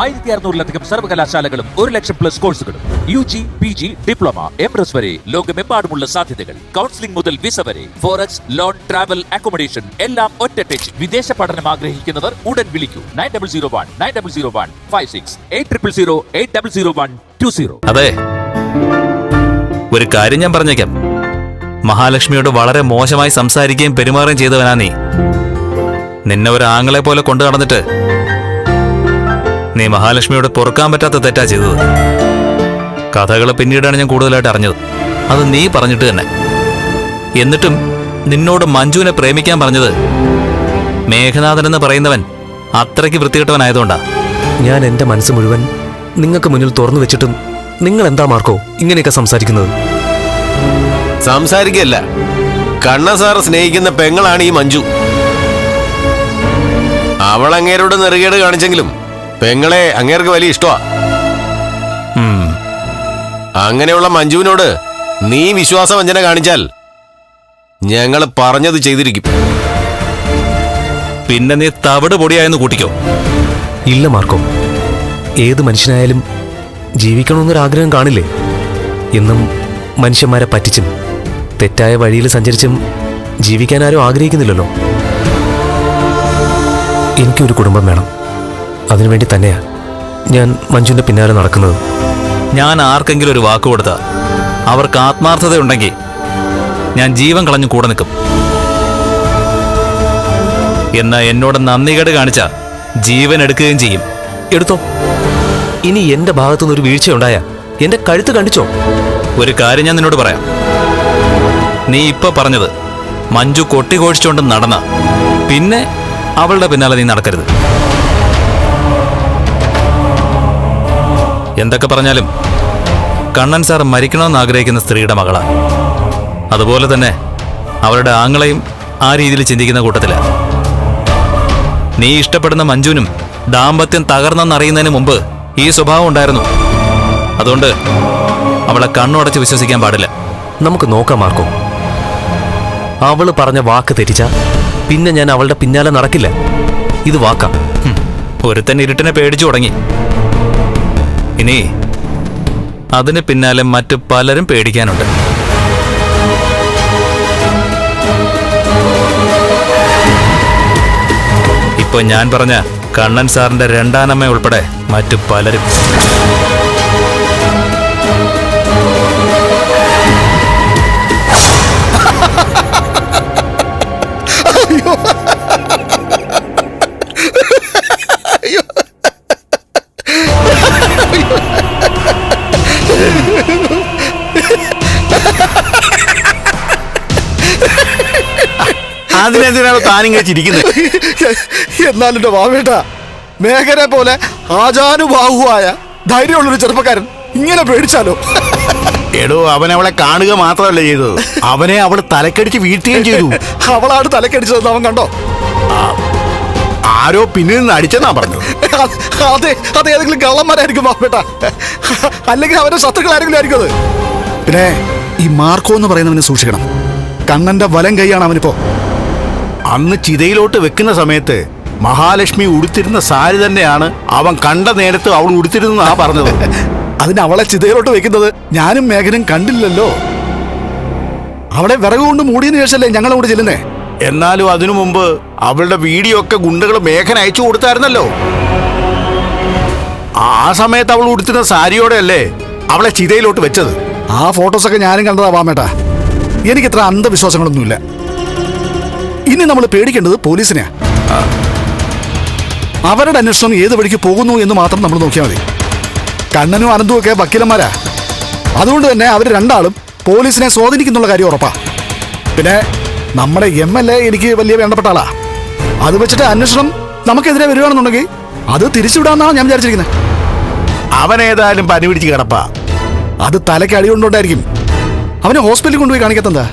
ആയിരത്തി അറുന്നൂറിലധികം സർവകലാശാലകളും ഒരു ലക്ഷം പ്ലസ് കോഴ്സുകളും U G P G diploma M S വരെ ലോകമെമ്പാടുമുള്ള സാധ്യതകൾ. കൗൺസിലിംഗ് മുതൽ വിസ വരെ ഫോറക്സ് ലോൺ ട്രാവൽ അക്കോമഡേഷൻ എല്ലാം ഒറ്റ ടച്ച് വിദേശ പഠനം ആഗ്രഹിക്കുന്നവർ ഉടൻ വിളിക്കൂ. Nine double zero one nine double zero one five six eight triple zero eight double zero one two zero അതെ. ഒരു കാര്യം ഞാൻ പറഞ്ഞേക്കാം. മഹാലക്ഷ്മിയോട് വളരെ മോശമായി സംസാരിക്കുകയും പെരുമാറുകയും ചെയ്തവനാ നീ. നിന്നെ ഒരു ആങ്ങളെ പോലെ കൊണ്ടു നടന്നിട്ട് നീ മഹാലക്ഷ്മിയോട് പൊറുക്കാൻ പറ്റാത്ത തെറ്റാ ചെയ്തത്. കഥകൾ പിന്നീടാണ് ഞാൻ കൂടുതലായിട്ട് അറിഞ്ഞത്. അത് നീ പറഞ്ഞിട്ട് തന്നെ. എന്നിട്ടും നിന്നോട് മഞ്ജുവിനെ പ്രേമിക്കാൻ പറഞ്ഞത് മേഘനാഥൻ എന്ന് പറയുന്നവൻ അത്രയ്ക്ക് വൃത്തികെട്ടവനായതുകൊണ്ടാ. ഞാൻ എന്റെ മനസ്സ് മുഴുവൻ നിങ്ങൾക്ക് മുന്നിൽ തുറന്നു വെച്ചിട്ടും നിങ്ങൾ എന്താ മാർക്കോ ഇങ്ങനെയൊക്കെ സംസാരിക്കുന്നത്? സംസാരിക്കല്ല. കണ്ണ സാർ സ്നേഹിക്കുന്ന പെങ്ങളാണ് ഈ മഞ്ജു. അവളങ്ങേരോട് അങ്ങേരോട് നെറുകേട് കാണിച്ചെങ്കിലും പെങ്ങളെ അങ്ങേർക്ക് വലിയ ഇഷ്ടമാ അങ്ങനെയുള്ള മഞ്ജുവിനോട് നീ വിശ്വാസവഞ്ചന കാണിച്ചാൽ ഞങ്ങൾ പറഞ്ഞത് ചെയ്തിരിക്കും. പിന്നെ നീ തവിട് പൊടിയായെന്ന് കൂട്ടിക്കോ. ഇല്ല മാർക്കോ. ഏത് മനുഷ്യനായാലും ജീവിക്കണമെന്നൊരാഗ്രഹം കാണില്ലേ? എന്നും മനുഷ്യന്മാരെ പറ്റിച്ചും തെറ്റായ വഴിയിൽ സഞ്ചരിച്ചും ജീവിക്കാൻ ആരും ആഗ്രഹിക്കുന്നില്ലല്ലോ. എനിക്കൊരു കുടുംബം വേണം. അതിനുവേണ്ടി തന്നെയാ ഞാൻ മഞ്ജുവിന്റെ പിന്നാലെ നടക്കുന്നത്. ഞാൻ ആർക്കെങ്കിലും ഒരു വാക്ക് കൊടുത്ത അവർക്ക് ആത്മാർത്ഥതയുണ്ടെങ്കിൽ ഞാൻ ജീവൻ കളഞ്ഞു കൂടെ നിൽക്കും. എന്നാ എന്നോട് നന്ദികേട് കാണിച്ച ജീവൻ എടുക്കുകയും ചെയ്യും. എടുത്തോ? ഇനി എന്റെ ഭാഗത്തുനിന്ന് ഒരു വീഴ്ചയുണ്ടായ എന്റെ കഴുത്ത് കണ്ടിച്ചോ? ഒരു കാര്യം ഞാൻ നിന്നോട് പറയാം. നീ ഇപ്പൊ പറഞ്ഞത് മഞ്ജു കൊട്ടിഘോഷിച്ചുകൊണ്ട് നടന്ന പിന്നെ അവളുടെ പിന്നാലെ നീ നടക്കരുത്. എന്തൊക്കെ പറഞ്ഞാലും കണ്ണൻ സാർ മരിക്കണമെന്ന് ആഗ്രഹിക്കുന്ന സ്ത്രീയുടെ മകളാണ് അതുപോലെ തന്നെ അവരുടെ ആങ്ങളെയും ആ രീതിയിൽ ചിന്തിക്കുന്ന കൂട്ടത്തിൽ. നീ ഇഷ്ടപ്പെടുന്ന മഞ്ജുവിനും ദാമ്പത്യം തകർന്നെന്നറിയുന്നതിന് മുമ്പ് ഈ സ്വഭാവം ഉണ്ടായിരുന്നു. അതുകൊണ്ട് അവളെ കണ്ണുടച്ച് വിശ്വസിക്കാൻ പാടില്ല. നമുക്ക് നോക്കാം മാർക്കോ. അവൾ പറഞ്ഞ വാക്ക് തെറ്റിച്ച പിന്നെ ഞാൻ അവളുടെ പിന്നാലെ നടക്കില്ല. ഇത് വാക്കാം. ഒരുത്തൻ ഇരുട്ടിനെ പേടിച്ചു തുടങ്ങി. ഇനി അതിന് പിന്നാലെ മറ്റു പലരും പേടിക്കാനുണ്ട്. ഇപ്പൊ ഞാൻ പറഞ്ഞ കണ്ണൻ സാറിന്റെ രണ്ടാനമ്മ ഉൾപ്പെടെ മറ്റു പലരും. അതിനെന്തിനാണ് താനിങ്ങനെ ചിരിക്കുന്നത്. എന്നാലും എന്റെ വാവേട്ട മേഘനെ പോലെ ആചാനുബാഹുവായ ധൈര്യമുള്ളൊരു ചെറുപ്പക്കാരൻ ഇങ്ങനെ പേടിച്ചാലോ? എടോ അവൻ അവളെ കാണുക മാത്രമല്ല ചെയ്തത്. അവനെ അവൾ തലക്കടിച്ച് വീഴ്ത്തുകയും ചെയ്തു. അവളാണ് തലക്കടിച്ചതെന്ന് അവൻ കണ്ടോ? ആരോ പിന്നിൽ നിന്ന് അടിച്ചെന്നാ പറഞ്ഞു അതെ അത് ഏതെങ്കിലും കള്ളന്മാരായിരിക്കും വാവേട്ട. അല്ലെങ്കിൽ അവരുടെ ശത്രുക്കൾ ആരെങ്കിലും ആയിരിക്കും അത്. പിന്നെ ഈ മാർക്കോ എന്ന് പറയുന്നവനെ സൂക്ഷിക്കണം. കണ്ണന്റെ വലം കൈയാണ് അവനിപ്പോ. അന്ന് ചിതയിലോട്ട് വെക്കുന്ന സമയത്ത് മഹാലക്ഷ്മി ഉടുത്തിരുന്ന സാരി തന്നെയാണ് അവൻ കണ്ട നേരത്ത് അവൾ ഉടുത്തിരുന്നാ പറഞ്ഞത്. അതിന് അവളെ ചിതയിലോട്ട് വെക്കുന്നത് ഞാനും മേഘനും കണ്ടില്ലല്ലോ. അവളെ വിറക് കൊണ്ട് മൂടിയതിനു ശേഷമല്ലേ ഞങ്ങളോട് ചെല്ലുന്നേ? എന്നാലും അതിനു മുമ്പ് അവളുടെ വീഡിയോ ഒക്കെ ഗുണ്ടകൾ മേഘൻ അയച്ചു കൊടുത്തായിരുന്നല്ലോ. ആ സമയത്ത് അവൾ ഉടുത്തിരുന്ന സാരിയോടെ അല്ലേ അവളെ ചിതയിലോട്ട് വെച്ചത്. ആ ഫോട്ടോസൊക്കെ ഞാനും കണ്ടതാ വാമേട്ടാ. എനിക്ക് ഇത്ര അന്ധവിശ്വാസങ്ങളൊന്നുമില്ല. ഇനി നമ്മൾ പേടിക്കേണ്ടത് പോലീസിനെയാ. അവരുടെ അന്വേഷണം ഏത് വഴിക്ക് പോകുന്നു എന്ന് മാത്രം നമ്മൾ നോക്കിയാൽ മതി. കണ്ണനും അനന്തും ഒക്കെ വക്കീലന്മാരാ. അതുകൊണ്ട് തന്നെ അവർ രണ്ടാളും പോലീസിനെ സ്വാധീനിക്കുന്നുള്ള കാര്യം ഉറപ്പാ. പിന്നെ നമ്മുടെ എം എൽ എ എനിക്ക് വലിയ വേണ്ടപ്പെട്ട ആളാ. അത് വെച്ചിട്ട് അന്വേഷണം നമുക്കെതിരെ വരികയാണെന്നുണ്ടെങ്കിൽ അത് തിരിച്ചുവിടാന്നാണ് ഞാൻ വിചാരിച്ചിരിക്കുന്നത് അവൻ ഏതായാലും പനി പിടിച്ച് കിടപ്പാ. അത് തലയ്ക്ക് അടി കൊണ്ടുകൊണ്ടായിരിക്കും അവനെ ഹോസ്പിറ്റലിൽ കൊണ്ടുപോയി കാണിക്കത്തെന്താ?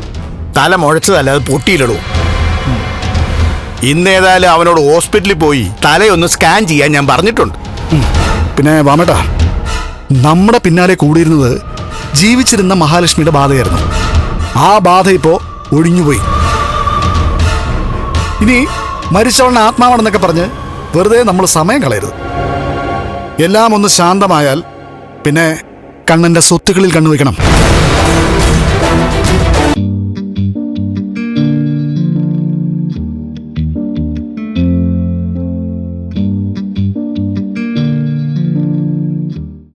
തല മുഴച്ചതല്ല അത് പൊട്ടിയില്ലടൂ ഇന്നേതായാലും അവനോട് ഹോസ്പിറ്റലിൽ പോയി തലയൊന്ന് സ്കാൻ ചെയ്യാൻ ഞാൻ പറഞ്ഞിട്ടുണ്ട്. പിന്നെ വാമേട്ടാ നമ്മുടെ പിന്നാലെ കൂടിയിരുന്നത് ജീവിച്ചിരുന്ന മഹാലക്ഷ്മിയുടെ ബാധയായിരുന്നു. ആ ബാധ ഇപ്പോ ഒഴിഞ്ഞുപോയി. ഇനി മരിച്ചവളുടെ ആത്മാവാണെന്നൊക്കെ പറഞ്ഞ് വെറുതെ നമ്മൾ സമയം കളയരുത്. എല്ലാം ഒന്ന് ശാന്തമായാൽ പിന്നെ കണ്ണന്റെ സ്വത്തുക്കളിൽ കണ്ണുവെക്കണം